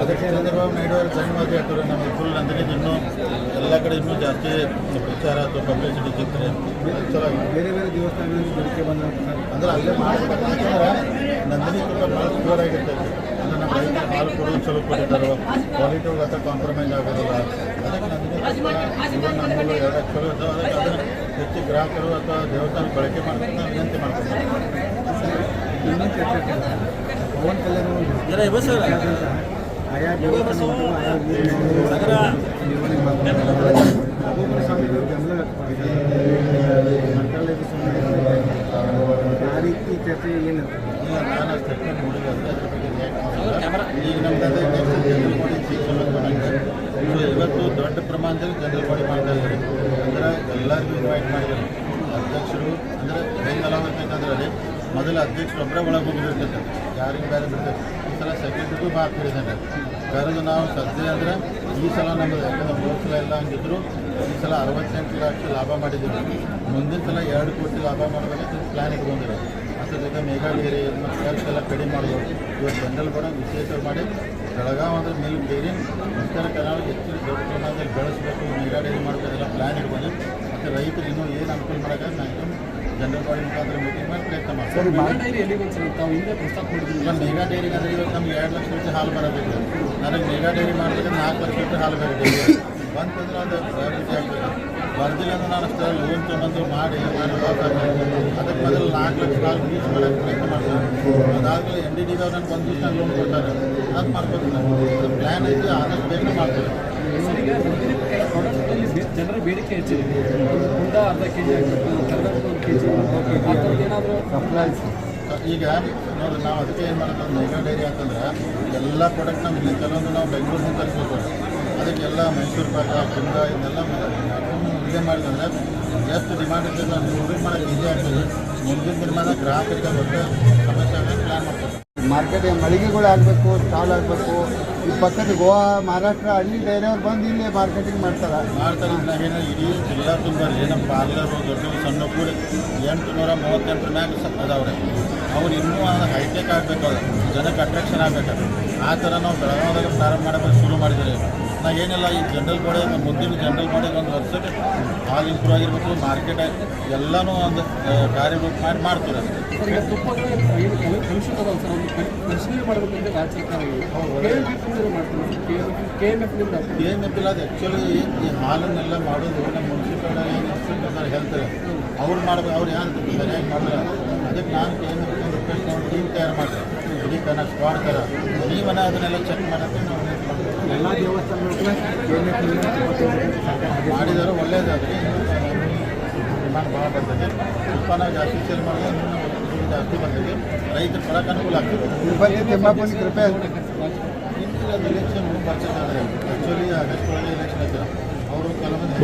ಅದಕ್ಕೆ ಚಂದ್ರಬಾಬು ನಾಯ್ಡು ಅವರು ಜನ್ಮದಿ ಹಾಕೋರು ನಮಗೆ ಫುಲ್ ಅಂದರೆ ಇನ್ನೂ ಎಲ್ಲ ಕಡೆ ಇನ್ನೂ ಜಾಸ್ತಿ ಪ್ರಚಾರ ಅಥವಾ ಪಬ್ಲಿಸಿಟಿ ಸಿಗ್ತದೆ. ಚಲೋ ಬೇರೆ ಬೇರೆ ದೇವಸ್ಥಾನಗಳಲ್ಲಿ ಬೇಡಿಕೆ ಬಂದ ಅಂದ್ರೆ ಅಲ್ಲೇ ಮಾಡಬೇಕು ಯಾಕಂದ್ರೆ ನಂದಿನಿ ತುಂಬ ಭಾಳ ಪ್ಯೂರ್ ಆಗಿರ್ತೈತೆ. ಅಂದ್ರೆ ನಮ್ಮ ರೈತರು ಹಾಲು ಕೊಡೋದು ಚಲೋ ಕೊಟ್ಟಿದ್ದಾರೆ. ಕ್ವಾಲಿಟಿ ಅಥವಾ ಕಾಂಪ್ರಮೈಸ್ ಆಗೋದಿಲ್ಲ. ಅದಕ್ಕೆ ನಂದಿನಿ ಎರಡು ಚಲೋ ಇದ್ದಾವೆ. ಅದಕ್ಕೆ ಅದನ್ನು ಹೆಚ್ಚು ಗ್ರಾಹಕರು ಅಥವಾ ದೇವಸ್ಥಾನ ಬಳಕೆ ಮಾಡ್ತಾರೆ ನಾವು ವಿನಂತಿ ಮಾಡ್ತಾರೆ. ಪವನ್ ಕಲ್ಯಾಣ ಆಯಾ. ಮಂತ್ರಾಲಯದ ಆ ರೀತಿ ಚರ್ಚೆ ಏನು ನಾನು ನೋಡಿಲ್ಲ ಅಂದ್ರೆ ಬಗ್ಗೆ. ಈಗ ನಮ್ದು ಅದೇ next ಜನರಲ್ ಬಾಡಿ ಸೀಸನ್ ಇವತ್ತು ದೊಡ್ಡ ಪ್ರಮಾಣದಲ್ಲಿ ಜನರಲ್ ಬಾಡಿ ಮಾಡ್ತಾ ಇದ್ದಾರೆ ಅಂದ್ರೆ ಎಲ್ಲರಿಗೂ ಇನ್ವೈಟ್ ಮಾಡಿದ್ದಾರೆ ಅಧ್ಯಕ್ಷರು ಅಂದರೆ ಹೆಂಗೆ ಅಲಾಗಬೇಕಂದ್ರೆ ಅಲ್ಲಿ ಮೊದಲು ಅಧ್ಯಕ್ಷರು ಒಬ್ಬರೇ ಒಳಗೆ ಹೋಗಿರ್ತೈತೆ ಯಾರಿಗೆ ಬೇರೆ ಬಿಡ್ತೈತೆ ಈ ಸಲ ಸೆಕ್ರೆಟರಿಗೂ ಭಾಳ ಹೇಳಿದ್ದಾರೆ ಕರೆದು ನಾವು ಸದ್ಯ ಅಂದರೆ ಈ ಸಲ ನಮ್ಮದು ಯಾಕಂದ್ರೆ ಮೂರು ಸಲ ಎಲ್ಲ ಹಂಗಿದ್ರು. ಈ ಸಲ ಅರವತ್ತೆಂಟು ಲಕ್ಷ ಲಾಭ ಮಾಡಿದ್ದೀವಿ. ಮುಂದಿನ ಸಲ ಎರಡು ಕೋಟಿ ಲಾಭ ಮಾಡಬೇಕಂತ ಪ್ಲ್ಯಾನ್ ಇಟ್ಕೊಂಡಿರೋ ಅದ್ರ ಜೊತೆ ಮತ್ತು ಖರ್ಚೆಲ್ಲ ಕಡಿಮೆ ಮಾಡ್ಬೋದು ಇವತ್ತು ಜನರಲ್ ಕೂಡ ವಿಶೇಷ ಮಾಡಿ ಬೆಳಗಾವಿ ಅಂದ್ರೆ ಮೇಲೆ ಬೇರೆ, ಉತ್ತರ ಕನ್ನಡ ಹೆಚ್ಚಿನ ದೊಡ್ಡ ಪ್ರಮಾಣದಲ್ಲಿ ಬೆಳೆಸಬೇಕು ಮೇಘಾಲಯ ಡೈರಿ ಮಾಡಬೇಕೆಲ್ಲ ಪ್ಲ್ಯಾನ್ ಇಟ್ಕೊಂಡು ಮತ್ತು ರೈತರು ಇನ್ನೂ ಏನು ಅನುಕೂಲ ಮಾಡೋಕೆ ನಾನು ಜನರಲ್ ಬಾಡಿ ಮುಖಾಂತರ ಮೀಟಿಂಗ್ ಮಾಡಿ ಪ್ರಯತ್ನ ಮಾಡ್ತೀನಿ ಸರಿ ಡೈರಿ ಎಲ್ಲಿಗೆ ಒಂದ್ಸಲ ತಾವು ಹಿಂದೆ ಪ್ರಸ್ತಾಪ ಮಾಡಿದ್ವಿ ಈಗ ಮೇಘಾ ಡೈರಿಗೆ ಅಂದರೆ ಇವತ್ತು ನಮ್ಗೆ ಎರಡು ಲಕ್ಷ ಲೀಟರ್ ಹಾಲು ಬರಬೇಕು ನನಗೆ ಮೇಘಾ ಡೈರಿ ಮಾಡಬೇಕಂದ್ರೆ ನಾಲ್ಕು ಲಕ್ಷ ಲೀಟರ್ ಹಾಲು ಬೇಕು ಡೈರಿ ಬಂತಂದ್ರೆ ಅದು ಪ್ರಯಾರಿಟಿ ಆಗಬೇಕು ಬರ್ದಿಲ್ಲ ಅಂದ್ರೆ ನಾನು ಅಷ್ಟೇ ಲೋನ್ ತೊಗೊಂಡು ಮಾಡಿ ಪಾಸ್ ಅದಕ್ಕೆ ಮೊದಲು ನಾಲ್ಕು ಲಕ್ಷ ಹಾಲು ಮಾಡೋಕ್ಕೆ ಪ್ರಯತ್ನ ಮಾಡ್ತೀನಿ. ಅದಾದಮೇಲೆ ಎನ್ ಡಿ ಡಿ ಅವ್ರು ನನಗೆ ಒಂದು ದಿವಸ ಲೋನ್ ಕೊಡ್ತಾರೆ. ಅದು ಮಾಡ್ಕೊತೀನಿ ನಾನು. ಪ್ಲ್ಯಾನ್ ಐತಿ ಆದಷ್ಟು ಬೇಗ ಮಾಡ್ತೀನಿ ಈಗ ಪ್ರಾಡಕ್ಟ್ಗಳಲ್ಲಿ ಜನರ ಬೇಡಿಕೆ ಹೆಚ್ಚಿದೆ. ಕುಂಡ ಅರ್ಧ ಕೆ ಜಿ ಆಗಬೇಕು ಕರ್ನಾಟಕ ಒಂದು ಕೆ ಜಿ ಆ ಥರದ್ದು ಏನಾದರೂ ಸಪ್ಲೈಸ್ ಈಗ ನೋಡ್ರಿ ನಾವು ಅದಕ್ಕೆ ಏನು ಮಾಡೋದು ಮೈಗಾ ಡೈರಿ ಅಂತಂದ್ರೆ ಎಲ್ಲ ಪ್ರಾಡಕ್ಟ್ ನಾವು ಕೆಲವೊಂದು ನಾವು ಬೆಂಗಳೂರಿನಿಂದ ತರಿಸ್ಬೋದು. ಅದಕ್ಕೆಲ್ಲ ಮೈಸೂರು ಪಾಕ ಕುಂದ ಇದನ್ನೆಲ್ಲ ಇದೇ ಮಾಡಿದ್ರೆ ಎಷ್ಟು ಡಿಮಾಂಡ್ ಇರ್ತದೆ ನಾವು ಮುಂದಿನ ಮಾಡೋಕ್ಕೆ ಈಸಿ ಆಗ್ತದೆ. ಮುಂದಿನ ದಿನಮಾನ ಗ್ರಾಹಕರಿಗೆ ಒಟ್ಟು ಸಮಸ್ಯೆ ಆಗಂಗೆ ಪ್ಲ್ಯಾನ್ ಮಾಡ್ತಾರೆ ಮಾರ್ಕೆಟಿಗೆ ಮಳಿಗೆಗಳು ಆಗಬೇಕು ಸ್ಟಾಲ್ ಆಗಬೇಕು ಈ ಪಕ್ಕದ ಗೋವಾ, ಮಹಾರಾಷ್ಟ್ರ, ಹಳ್ಳಿ ಡೈರಿಯವ್ರು ಬಂದು ಇಲ್ಲಿ ಮಾರ್ಕೆಟಿಂಗ್ ಮಾಡ್ತಾರೆ. ಮಾಡ್ತಾರೆ ನಾವೇನು ಇಡೀ ಜಿಲ್ಲಾ ತುಂಬ ನಮ್ಮ ಪಾರ್ಲರ್ ದೊಡ್ಡ ಸಣ್ಣ ಕೂಡ ಎಂಟು ನೂರ ಮೂವತ್ತೆಂಟು ಮ್ಯಾಗ ಅದಾವ್ರೆ ಅವ್ರು ಇನ್ನೂ ಅದು ಹೈಟೆಕ್ ಆಗಬೇಕು ಅದು ಜನಕ್ಕೆ ಅಟ್ರಾಕ್ಷನ್ ಆಗಬೇಕು ಆ ಥರ ನಾವು ಬೆಳಗಾವದಾಗ ಪ್ರಾರಂಭ ಮಾಡಬೇಕು ಶುರು ಮಾಡಿದರೆ ನಾ ಏನಿಲ್ಲ ಈ ಜನರಲ್ ಬಾಡಿ ಮುಂದಿನ ಜನರಲ್ ಬಾಡಿಗೆ ಒಂದು ವರ್ಷಕ್ಕೆ ಹಾಲು ಇಂಪ್ರೂವ್ ಆಗಿರ್ಬೇಕು. ಮಾರ್ಕೆಟ್ ಎಲ್ಲನೂ ಒಂದು ಕಾರ್ಯಗಳು ಕಾರ್ಯರೂಪ ಮಾಡಿ ಮಾಡ್ತಾರೆ ಏನು ಕೆ ಎಂ ಎಫ್ ಏನು ಇಲ್ಲ ಅದು ಆ್ಯಕ್ಚುಲಿ ಈ ಹಾಲನ್ನೆಲ್ಲ ಮಾಡೋದು ನಮ್ಮ ಮುನ್ಸಿಪಾಲ್ ಏನು ಹೇಳ್ತಾರೆ. ಅವ್ರು ಮಾಡ್ಬೇಕು ಅವ್ರು ಯಾರು ಸರಿಯಾಗಿ ಮಾಡಿದ್ರೆ ಅದಕ್ಕೆ ನಾನು ಕೆ ಎಂ ಮಾಡಿ ಟೀಮ್ ತಯಾರು ಮಾಡ್ತಾರೆ ಇಡೀ ಥರ ನೀವನ್ನ ಅದನ್ನೆಲ್ಲ ಚೆಕ್ ಮಾಡೋಕ್ಕೆ. ಎಲ್ಲ ದೇವಸ್ಥಾನಗಳು ಮಾಡಿದರೆ ಒಳ್ಳೇದಾದರೆ ಡಿಮಾಂಡ್ ಭಾಳ ಬರ್ತದೆ. ಉತ್ಪನ್ನ ಜಾಸ್ತಿ ಸೇಲ್ ಮಾಡಿದ್ರೆ ಜಾಸ್ತಿ ಬರ್ತದೆ. ರೈತರು ಪರಕ್ಕೆ ಅನುಕೂಲ ಆಗ್ತದೆ. ತಿಮ್ಮಪ್ಪನ ಕೃಪೆ ಇಂದಿನ ಎಲೆಕ್ಷನ್ ಪರ್ಚೇಸ್ ಆದರೆ ಆ್ಯಕ್ಚುಲಿ ಆಗಸ್ಟ್ ಒಳಗೆ ಎಲೆಕ್ಷನ್ ಆಗ್ತಾರೆ ಅವರು ಕೆಲವೊಂದು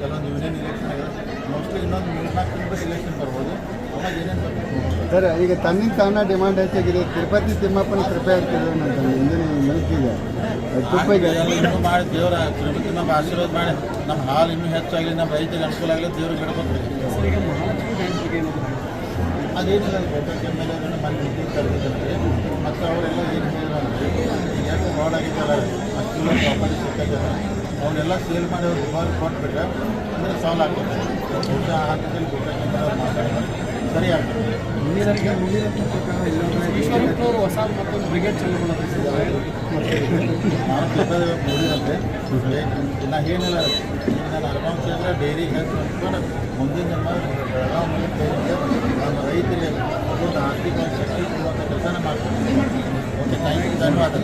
ಕೆಲವೊಂದು ಯೂನಿಯನ್ ಎಲೆಕ್ಷನ್ ಆಗಿದೆ. ಮೋಸ್ಟ್ಲಿ ಇನ್ನೊಂದು ಮೂರ್ನಾಲ್ಕು ತಿಂಗಳು ಎಲೆಕ್ಷನ್ ಬರ್ಬೋದು. ಅವಾಗ ಏನೇನು ಬರ್ಬೋದು ಸರ್, ಈಗ ತನ್ನಿಂದ ತಾನ ಡಿಮಾಂಡ್ ಹೆಚ್ಚಾಗಿದೆ. ತಿರುಪತಿ ತಿಮ್ಮಪ್ಪನ ಕೃಪೆ ಆಗ್ತಿದೆ ನನ್ನ ಹಿಂದಿನ ಮಿಲ್ಕಿಗೆ ತುಪ್ಪಿಗೆ ಮಾಡಿ ದೇವರ ತಿರುಪತಿ ನಮ್ಮ ಆಶೀರ್ವಾದ ಮಾಡಿ. ನಮ್ಮ ಹಾಲು ಇನ್ನೂ ಹೆಚ್ಚಾಗಲಿ, ನಮ್ಮ ರೈತರಿಗೆ ಅನುಕೂಲ ಆಗಲಿ ದೇವ್ರಿಗೆ ಗಿಡಬೇಕು ಅದೇನಿಲ್ಲ ಎಂ ಮನೆ ಅವರೆಲ್ಲ ಏನು ಹೇಳಿದ್ರೆ ಯಾಕೆ ಫ್ರಾಡ್ ಆಗಿದ್ದಾರೆ ಅವನ್ನೆಲ್ಲ ಸೇಲ್ ಮಾಡಿ ಅವ್ರು ಕೊಟ್ಬಿಟ್ರೆ, ಅಂದರೆ ಸಾಲ್ವ್ ಆಗ್ತದೆ. ಊಟ ಅವ್ರು ಮಾತಾಡಿದ್ರೆ ಸರಿ ಆಗ್ತದೆ ಮುಂದಿನವರಿಗೆ ಮುಂದಿನ ಅವರು ಎಲ್ಲರೂ ಈಶ್ವರಪ್ಪನವರು ಹೊಸ ಮತ್ತೊಂದು ಬ್ರಿಗೇಡ್ ಚಾಲೂ ಮಾಡೋದಿದ್ದಾರೆ ನೋಡಿದಂತೆ ನಾ ಏನಿಲ್ಲ ನಾನು ಅರ್ಬನ್ ಅಂದ್ರೆ ಡೈರಿ ಮುಂದಿನ ನಮ್ಮ ಬೆಳಗಾವಿ ರೈತರಿಗೆ ಒಂದು ಆರ್ಥಿಕ ಶಕ್ತಿ ಕೊಡುವಂಥ ಕೆಲಸನ ಮಾಡ್ತೀನಿ ಓಕೆ ಥ್ಯಾಂಕ್ ಯು ಧನ್ಯವಾದ